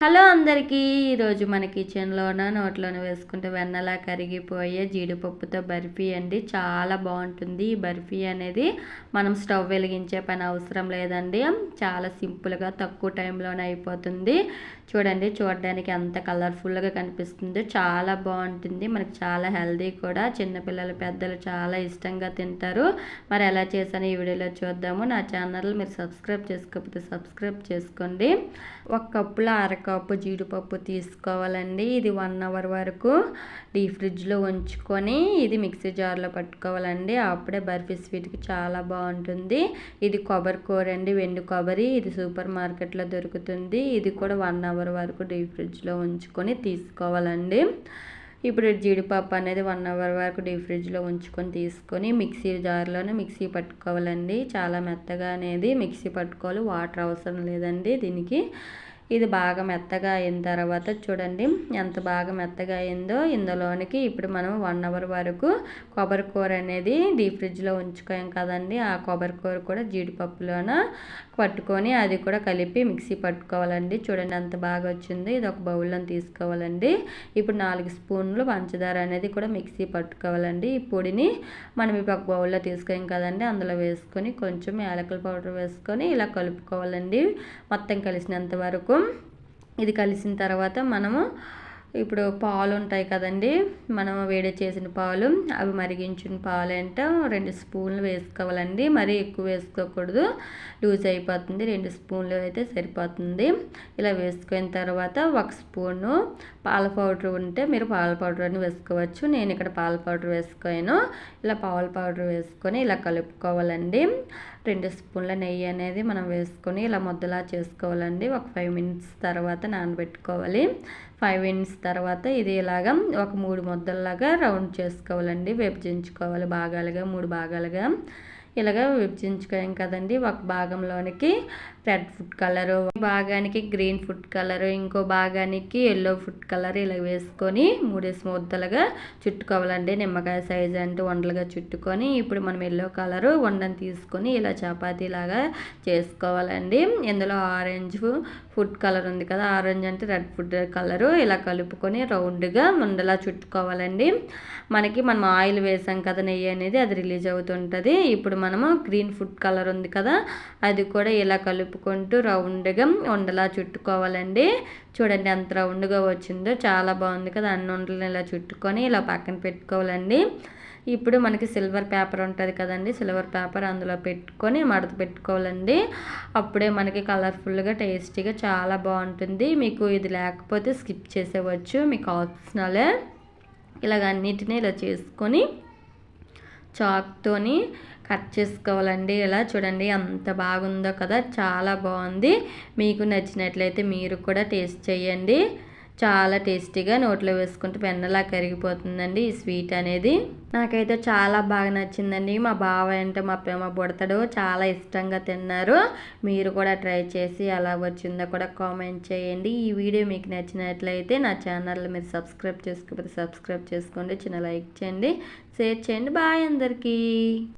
Hello అందరికీ ఈరోజు మన కిచెన్లోన నోట్లోనే వేసుకుంటే వెన్నలా కరిగిపోయే జీడిపప్పుతో బర్ఫీ అండి. చాలా బాగుంటుంది. ఈ బర్ఫీ అనేది మనం స్టవ్ వెలిగించే పని అవసరం లేదండి. చాలా సింపుల్గా తక్కువ టైంలోనే అయిపోతుంది. చూడండి చూడడానికి ఎంత కలర్ఫుల్గా కనిపిస్తుంది. చాలా బాగుంటుంది. మనకి చాలా హెల్దీ కూడా. చిన్నపిల్లలు పెద్దలు చాలా ఇష్టంగా తింటారు. మరి ఎలా చేశాను ఈ వీడియోలో చూద్దాము. నా ఛానల్ మీరు సబ్స్క్రైబ్ చేసుకోకపోతే సబ్స్క్రైబ్ చేసుకోండి. ఒక కప్పులో అరక కప్పు జీడిపప్పు తీసుకోవాలండి. ఇది వన్ అవర్ వరకు డీ ఫ్రిడ్జ్లో ఉంచుకొని ఇది మిక్సీ జార్లో పట్టుకోవాలండి. అప్పుడే బర్ఫీ స్వీట్కి చాలా బాగుంటుంది. ఇది కొబ్బరి కూర అండి. వెండి కొబ్బరి ఇది సూపర్ మార్కెట్లో దొరుకుతుంది. ఇది కూడా వన్ అవర్ వరకు డీ ఫ్రిడ్జ్లో ఉంచుకొని తీసుకోవాలండి. ఇప్పుడు జీడిపప్పు అనేది వన్ అవర్ వరకు డీ ఫ్రిడ్జ్లో ఉంచుకొని తీసుకొని మిక్సీ జార్లోనే మిక్సీ పట్టుకోవాలండి. చాలా మెత్తగా అనేది మిక్సీ పట్టుకోవాలి. వాటర్ అవసరం లేదండి దీనికి. ఇది బాగా మెత్తగా అయిన తర్వాత చూడండి ఎంత బాగా మెత్తగా అయిందో ఇందులోనికి ఇప్పుడు మనం వన్ అవర్ వరకు కొబ్బరి కూర అనేది డీప్ ఫ్రిడ్జ్లో ఉంచుకోం కదండి. ఆ కొబ్బరి కూర కూడా జీడిపప్పులోన పట్టుకొని అది కూడా కలిపి మిక్సీ పట్టుకోవాలండి. చూడండి ఎంత బాగా వచ్చిందో ఇది ఒక బౌల్లో తీసుకోవాలండి. ఇప్పుడు నాలుగు స్పూన్లు పంచదార అనేది కూడా మిక్సీ పట్టుకోవాలండి. ఈ పొడిని మనం ఇప్పుడు ఒక బౌల్లో తీసుకోం కదండి. అందులో వేసుకొని కొంచెం యాలకుల పౌడర్ వేసుకొని ఇలా కలుపుకోవాలండి. మొత్తం కలిసినంత వరకు ఇది కలిసిన తర్వాత మనము ఇప్పుడు పాలు ఉంటాయి కదండి మనం వేడి చేసిన పాలు అవి మరిగించిన పాలు అంటే రెండు స్పూన్లు వేసుకోవాలండి. మరీ ఎక్కువ వేసుకోకూడదు. లూజ్ అయిపోతుంది రెండు స్పూన్లు అయితే సరిపోతుంది. ఇలా వేసుకున్న తర్వాత ఒక స్పూను పాల పౌడర్ ఉంటే మీరు పాల పౌడర్ అని వేసుకోవచ్చు. నేను ఇక్కడ పాల పౌడర్ వేసుకోను. ఇలా పాల పౌడర్ వేసుకొని ఇలా కలుపుకోవాలండి. రెండు స్పూన్ల నెయ్యి అనేది మనం వేసుకొని ఇలా ముద్దలా చేసుకోవాలండి. ఒక ఫైవ్ మినిట్స్ తర్వాత నానబెట్టుకోవాలి. ఫైవ్ మినిట్స్ తర్వాత ఇది ఇలాగా ఒక మూడు ముద్దల్లాగా రౌండ్ చేసుకోవాలండి. విభజించుకోవాలి భాగాలుగా మూడు భాగాలుగా ఇలాగ విభజించుకోయాం కదండి ఒక భాగంలోనికి రెడ్ ఫుడ్ కలరు భాగానికి గ్రీన్ ఫుడ్ కలర్ ఇంకో భాగానికి ఎల్లో ఫుడ్ కలర్ ఇలా వేసుకొని మూడేసి ముద్దలుగా చుట్టుకోవాలండి. నిమ్మకాయ సైజ్ అంటే వండలుగా చుట్టుకొని ఇప్పుడు మనం ఎల్లో కలరు వండని తీసుకొని ఇలా చపాతీలాగా చేసుకోవాలండి. ఇందులో ఆరెంజ్ ఫుడ్ కలర్ ఉంది కదా ఆరెంజ్ అంటే రెడ్ ఫుడ్ కలరు ఇలా కలుపుకొని రౌండ్గా ఉండలా చుట్టుకోవాలండి. మనకి మనం ఆయిల్ వేసాం కదా నెయ్యి అనేది అది రిలీజ్ అవుతుంటుంది. ఇప్పుడు మనము గ్రీన్ ఫుడ్ కలర్ ఉంది కదా అది కూడా ఇలా కలుపుకుంటూ రౌండ్గా ఉండలా చుట్టుకోవాలండి. చూడండి ఎంత రౌండ్గా వచ్చిందో చాలా బాగుంది కదా అన్ని ఉండలను ఇలా చుట్టుకొని ఇలా పక్కన పెట్టుకోవాలండి. ఇప్పుడు మనకి సిల్వర్ పేపర్ ఉంటుంది కదండి సిల్వర్ పేపర్ అందులో పెట్టుకొని మడత పెట్టుకోవాలండి. అప్పుడే మనకి కలర్ఫుల్గా టేస్టీగా చాలా బాగుంటుంది. మీకు ఇది లేకపోతే స్కిప్ చేసేవచ్చు మీకు ఆప్షనలే. ఇలాగ అన్నిటినీ ఇలా చేసుకొని చాక్తోని కట్ చేసుకోవాలండి. ఇలా చూడండి అంత బాగుందో కదా చాలా బాగుంది. మీకు నచ్చినట్లయితే మీరు కూడా టేస్ట్ చేయండి. చాలా టేస్టీగా నోట్లో వేసుకుంటే పెన్నలా కరిగిపోతుందండి ఈ స్వీట్ అనేది. నాకైతే చాలా బాగా నచ్చిందండి. మా బావ అంటే మా ప్రేమ బుడతడు చాలా ఇష్టంగా తిన్నారు. మీరు కూడా ట్రై చేసి ఎలా వచ్చిందో కూడా కామెంట్ చేయండి. ఈ వీడియో మీకు నచ్చినట్లయితే నా ఛానల్ మీరు సబ్స్క్రైబ్ చేసుకోకపోతే సబ్స్క్రైబ్ చేసుకోండి చిన్న లైక్ చేయండి షేర్ చేయండి. బాయ్ అందరికీ.